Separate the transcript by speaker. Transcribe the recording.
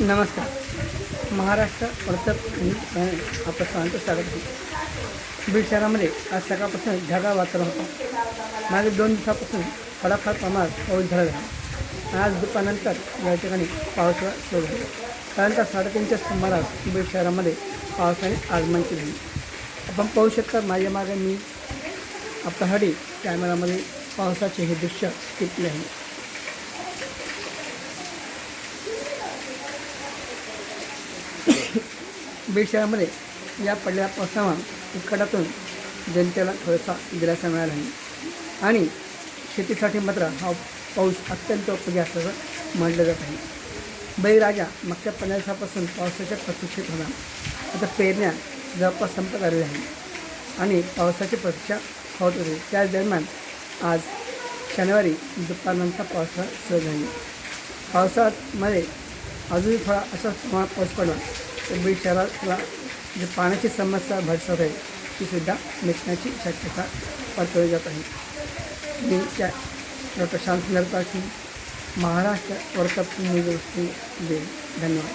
Speaker 1: नमस्कार. महाराष्ट्र प्रताप आपलं सर्वांचं स्वागत आहे बीड शहरामध्ये आज सकाळपासून ढगाळ वातावरण होतं. मागे दोन दिवसापासून थोडाफार प्रमाणात पाऊस झाला झाला आज दुपारनंतर या ठिकाणी पावसाळा सुरू झाला. साधारणतः साडेतीनच्या सुमारास बीड शहरामध्ये पावसाने आगमन केले. आपण पाहू शकता माझ्या मागे मी आपला हडी कॅमेरामध्ये पावसाचे हे दृश्य टिपले आहे. बीड शहरामध्ये या पडलेल्या पावसामुळे उत्कटातून जनतेला थोडासा दिलासा मिळाला आहे. आणि शेतीसाठी मात्र हा पाऊस अत्यंत उपयोगी असल्याचं म्हटलं जात आहे. बळीराजा मागच्या पंधरा दिवसापासून पावसाच्या प्रतीक्षेत होणार आता पेरण्या जवळपास संपत आलेल्या आहेत. आणि पावसाची प्रतीक्षा होत होती. त्याच दरम्यान आज शनिवारी दुपारनंतर पावसाळा सुरू झाली. पावसाळ्यामध्ये अजूनही थोडा असा प्रमाणात पाऊस पडला. मुंबई बीड शहराला पाण्याची समस्या भडसत आहे ती सुद्धा मिटण्याची शक्यता वर्तवली जात आहे. मी त्या डॉक्टर शांतनर पाटील महाराष्ट्र वर्कअप न्यूज गोष्टी देईल धन्यवाद.